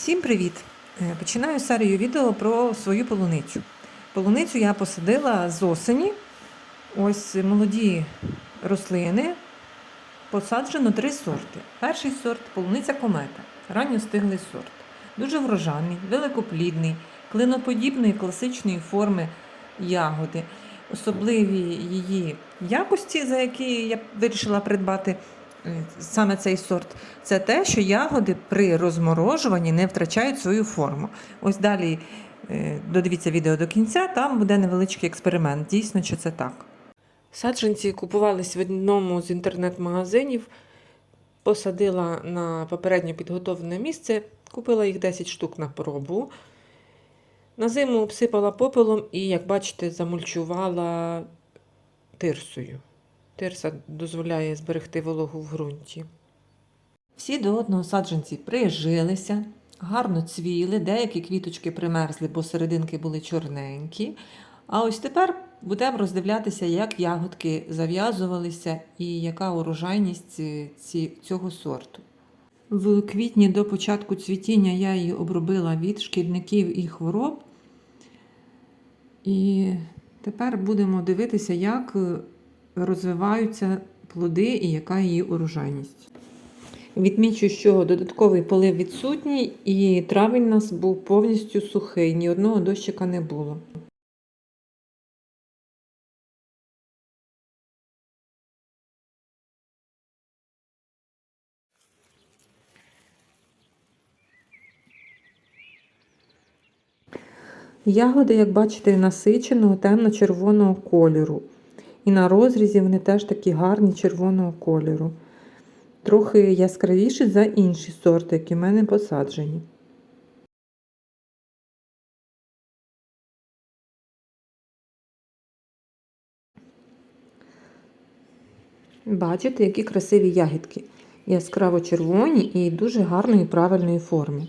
Всім привіт! Е, Починаю серію відео про свою полуницю. Полуницю я посадила з осені. Ось молоді рослини. Посаджено три сорти. Перший сорт полуниця комета, ранньостиглий сорт. Дуже врожайний, великоплідний, клиноподібної класичної форми ягоди. Особливі її якості, за які я вирішила придбати саме цей сорт, це те, що ягоди при розморожуванні не втрачають свою форму. Ось далі е, додивіться відео до кінця, там буде невеличкий експеримент. Дійсно, чи це так. Саджанці купувались в одному з інтернет-магазинів, посадила на попередньо підготовлене місце, купила їх 10 штук на пробу. На зиму обсипала попелом і, як бачите, замульчувала тирсою. Тирса дозволяє зберегти вологу в ґрунті. Всі до одного саджанці прижилися, гарно цвіли, деякі квіточки примерзли, бо серединки були чорненькі. А ось тепер будемо роздивлятися, як ягодки зав'язувалися і яка урожайність е, цього сорту. В квітні до початку цвітіння я її обробила від шкідників і хвороб. І тепер будемо дивитися, як е, розвиваються плоди і яка її урожайність. Відмічу, що додатковий полив відсутній, і травень у нас був повністю сухий, ні одного дощика не було. Ягоди, як бачите, насиченого темно-червоного кольору. І на розрізі вони теж такі гарні червоного кольору. Трохи яскравіші за інші сорти, які в мене посаджені. Бачите, які красиві ягідки. Яскраво червоні і дуже гарної правильної форми.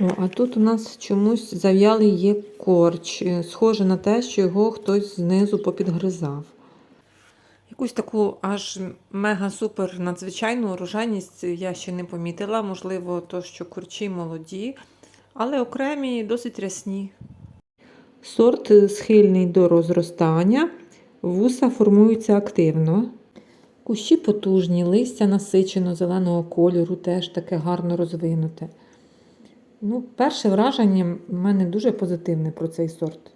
О, а тут у нас чомусь зав'ялий є корч. Е, Схоже на те, що його хтось знизу попідгризав. Якусь таку аж мега-супер надзвичайну урожайність я ще не помітила. Можливо, то, що курчі молоді, але окремі досить рясні. Сорт схильний до розростання, вуса формуються активно. Кущі потужні, листя насичено зеленого кольору, теж таке гарно розвинуте. Ну, перше враження в мене дуже позитивне про цей сорт.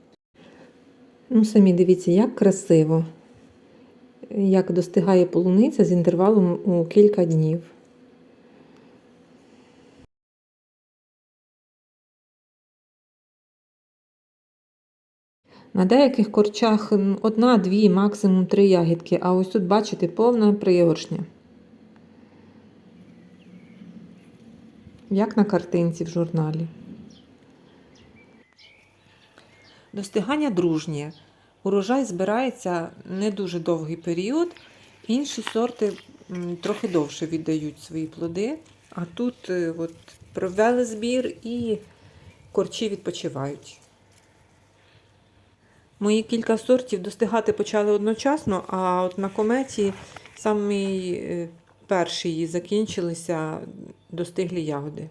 Ну, самі дивіться, як красиво, як достигає полуниця з інтервалом у кілька днів. На деяких корчах одна, дві, максимум три ягідки, а ось тут, бачите, повна пригоршня. Як на картинці в журналі. Достигання дружнє. Урожай збирається не дуже довгий період. Інші сорти трохи довше віддають свої плоди. А тут е, от, провели збір і корчі відпочивають. Мої кілька сортів достигати почали одночасно, а от на кометі самі е, її закінчилися достиглі ягоди.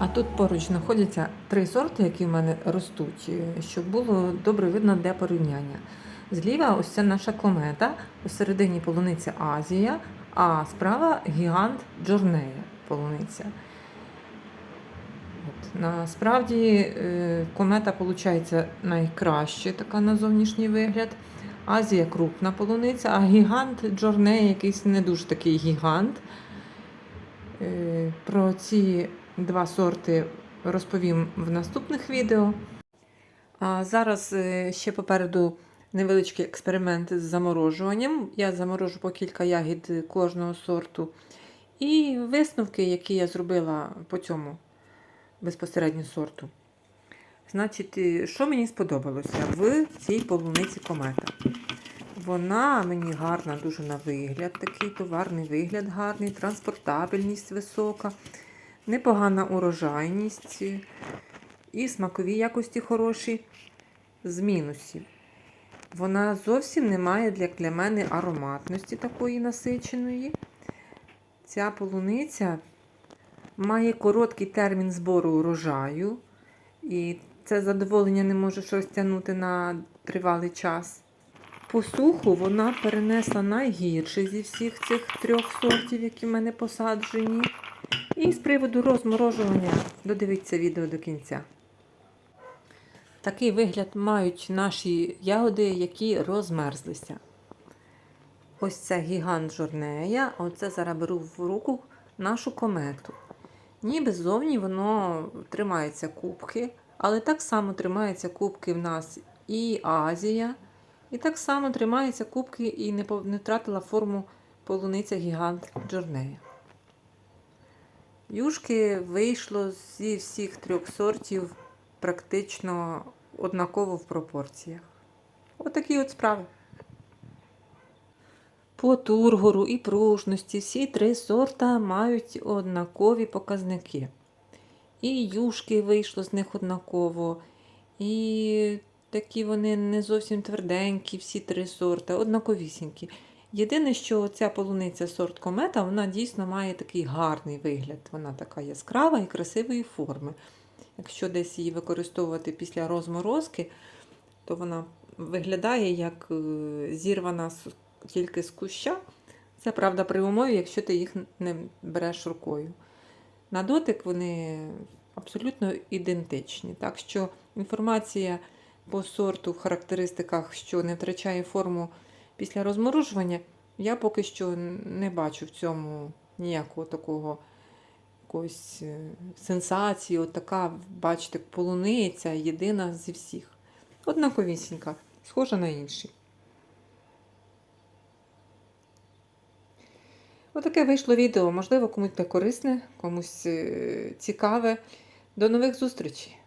А тут поруч знаходяться три сорти, які в мене ростуть, е, щоб було добре видно для порівняння. Зліва ось ця наша комета, посередині полуниця Азія, а справа гігант Джорнея полуниця. От, насправді е, комета виходить найкраще така на зовнішній вигляд. Азія крупна полуниця, а гігант Джорнея якийсь не дуже такий гігант. Е, Про ці два сорти розповім в наступних відео. А зараз е, ще попереду невеличкий експеримент з заморожуванням. Я заморожу по кілька ягід кожного сорту. І висновки, які я зробила по цьому безпосередньо сорту. Значить, е, що мені сподобалося в цій полуниці комета? Вона мені гарна дуже на вигляд, такий товарний вигляд гарний, транспортабельність висока, непогана урожайність і смакові якості хороші з мінусів. Вона зовсім не має для, для мене ароматності такої насиченої. Ця полуниця має короткий термін збору урожаю, і це задоволення не може щось тягнути на тривалий час. Посуху вона перенесла найгірше зі всіх цих трьох сортів, які в мене посаджені. І з приводу розморожування додивіться відео до кінця. Такий вигляд мають наші ягоди, які розмерзлися. Ось це гігант жорнея, оце зараз беру в руку нашу комету. Ніби ззовні воно тримається кубки, але так само тримаються кубки в нас і Азія, і так само тримаються кубки і не втратила форму полуниця гігант Джорнея. Юшки вийшло зі всіх трьох сортів практично однаково в пропорціях. Отакі от справи. По тургору і пружності всі три сорта мають однакові показники. І юшки вийшло з них однаково, і такі вони не зовсім тверденькі, всі три сорта, однаковісінькі. Єдине, що ця полуниця сорт комета, вона дійсно має такий гарний вигляд. Вона така яскрава і красивої форми. Якщо десь її використовувати після розморозки, то вона виглядає як е, зірвана тільки з куща. Це правда при умові, якщо ти їх не береш рукою. На дотик вони абсолютно ідентичні. Так що інформація по сорту в характеристиках, що не втрачає форму після розморожування, я поки що не бачу в цьому ніякого такого якоїсь е, сенсації. От така, бачите, полуниця єдина зі всіх. Однаковісінька, схожа на інші. Отаке вийшло відео. Можливо, комусь корисне, комусь е, цікаве. До нових зустрічей!